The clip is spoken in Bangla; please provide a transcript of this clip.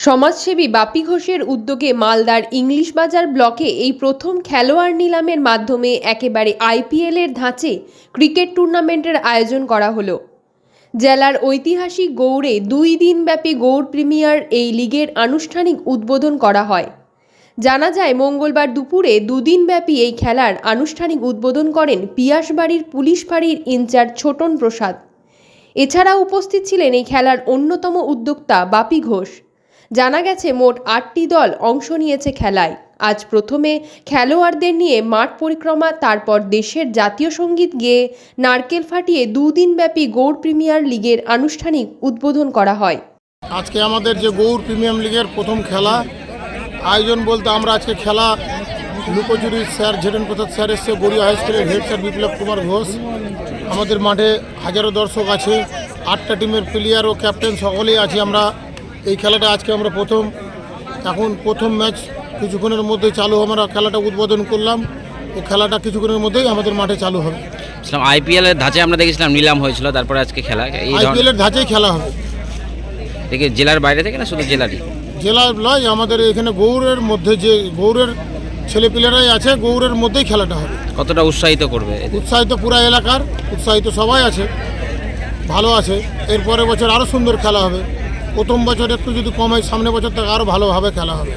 সমাজসেবী বাপি ঘোষের উদ্যোগে মালদার ইংলিশ বাজার ব্লকে এই প্রথম খেলোয়াড় নিলামের মাধ্যমে একেবারে আইপিএলের ধাঁচে ক্রিকেট টুর্নামেন্টের আয়োজন করা হলো। জেলার ঐতিহাসিক গৌড়ে দুই দিনব্যাপী গৌড় প্রিমিয়ার এই লিগের আনুষ্ঠানিক উদ্বোধন করা হয়। জানা যায়, মঙ্গলবার দুপুরে দুদিনব্যাপী এই খেলার আনুষ্ঠানিক উদ্বোধন করেন পিয়াসবাড়ির পুলিশ ফাঁড়ির ইনচার্জ ছোটন প্রসাদ। এছাড়া উপস্থিত ছিলেন এই খেলার অন্যতম উদ্যোক্তা বাপি ঘোষ। জানা গেছে মোট আটটি দল অংশ নিয়েছে খেলায়। আজ প্রথমে খেলোয়াড়দের নিয়ে মাঠ পরিক্রমা, তারপর দেশের জাতীয় সংগীত গেয়ে নারকেল ফাটিয়ে দুদিনব্যাপী গৌড় প্রিমিয়ার লিগের আনুষ্ঠানিক উদ্বোধন করা হয়। আজকে আমাদের যে গৌড় প্রিমিয়াম লিগের প্রথম খেলা, আয়োজন বলতে আমরা আজকে খেলা লুকোচুরি স্যার ঝেটেন প্রসাদ স্যার এসছে, গড়িয়া হাই স্কুলের হেড স্যার বিপ্লব কুমার ঘোষ। আমাদের মাঠে হাজারো দর্শক আছে, আটটা টিমের প্লেয়ার ও ক্যাপ্টেন সকলেই আছি আমরা। এই খেলাটা আজকে আমরা প্রথম এখন প্রথম ম্যাচ কিছুক্ষণের মধ্যে চালু আমরা খেলাটা উদ্বোধন করলাম। ও খেলাটা কিছুক্ষণের মধ্যেই আমাদের মাঠে চালু হবে। আইপিএল এর ধাঁচে আমরা দেখেছিলাম নিলাম হয়েছিল তারপরে আজকে খেলা এই আইপিএল এর ধাঁচেই খেলা হবে। দেখে জেলার বাইরে থেকে না শুধু জেলারই? জেলা নয় আমাদের এখানে গৌড়ের মধ্যে যে গৌড়ের ছেলেপিলেরাই আছে গৌড়ের মধ্যেই খেলাটা হবে। কতটা উৎসাহিত করবে উৎসাহিত পুরা এলাকার উৎসাহিত সবাই আছে ভালো আছে। এরপরে বছর আরও সুন্দর খেলা হবে। প্রথম বছর একটু যদি কম হয় সামনে বছর থেকে আরও ভালোভাবে খেলা হবে।